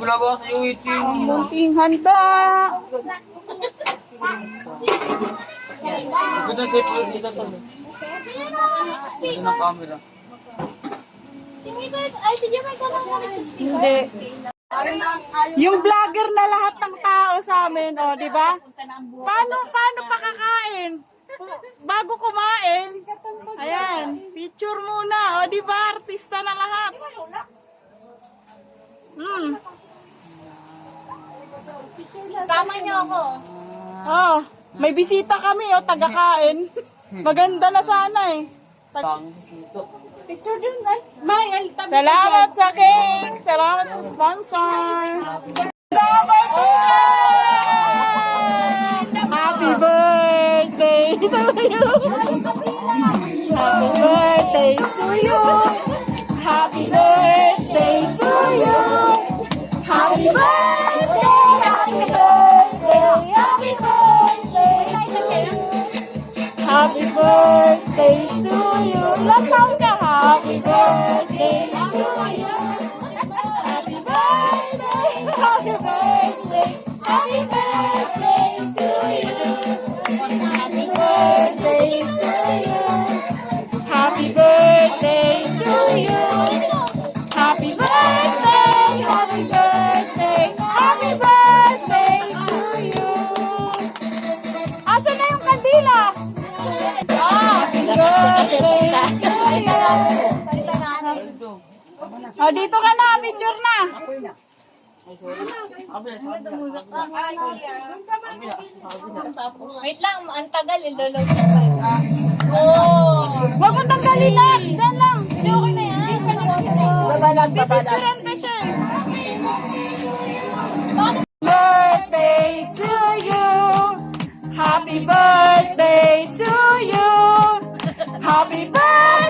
Wala ba sa yung itin? Munting handa. Ito sa ipon dito to. Ito na camera. Hindi. Yung vlogger na lahat ng tao sa amin, oh, di ba? Paano, paano pakakain? Bago kumain, ayan, picture muna, oh, di ba? Artista na lahat. Hmm. Sama niyo ako. Oh, may bisita kami, oh, taga-kain. Maganda na sana eh. Tag-. Picture dun, ay. May, ay, tabi ka Salamat sa cake! Salamat sa sponsor! Happy birthday to you! Happy birthday to you! Oh, dito ka na, picture na. Wait lang, ang tagal, ilolog ko pa. Oh! Huwag mo tanggalin na. Diyan lang. Hindi, okay na yan. Pipicturean pa siya. Birthday to you. Happy birthday to you. Happy birthday.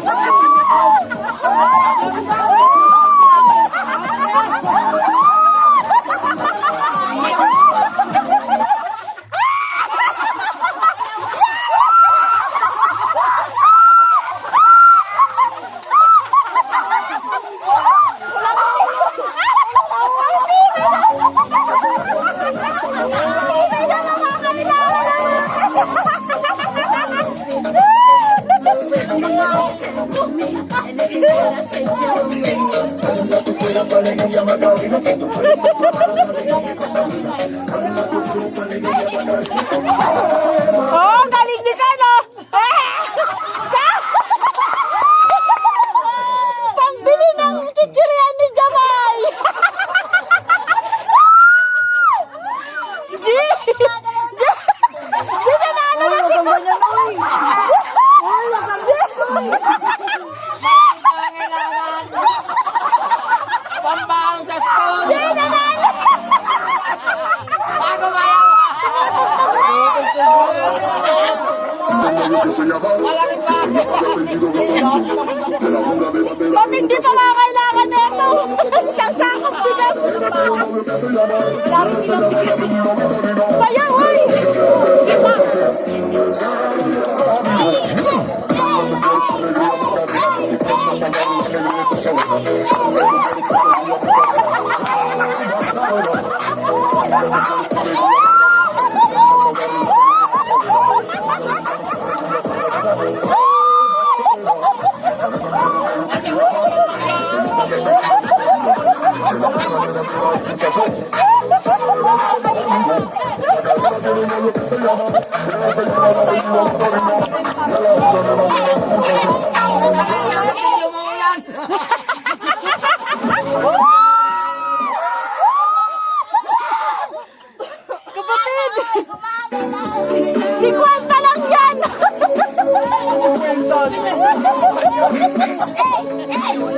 Oh, Ay! Malaking bagay! Ba't nito? Isang sakop bigas. Kapatid! 50 lang yan! 50!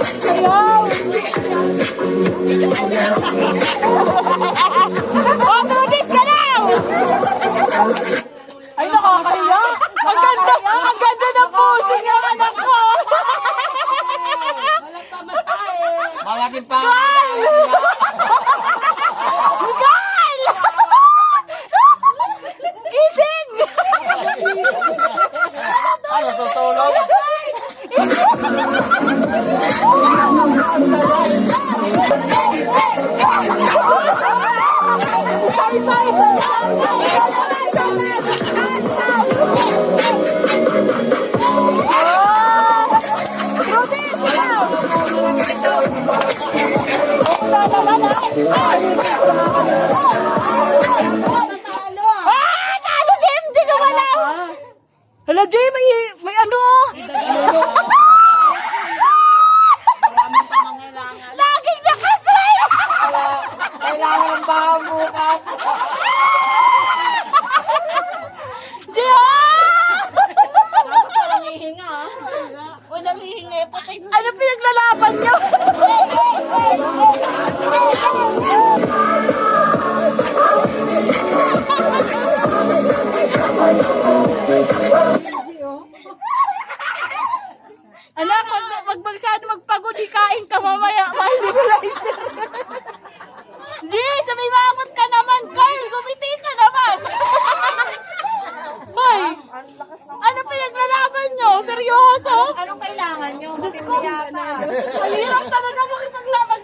Oh, wala! Hala, Jay, may, may ano? Anak, pag, pag masyado magpagod, ikain ka mamaya. Mahal ni Belizer. Jay, sabi maabot ka naman. Carl, gumiti ka naman. Hoy, ano pinaglalaban niyo? Seryoso? Anong kailangan nyo? Diyos ko, ang hirap talaga makipaglaban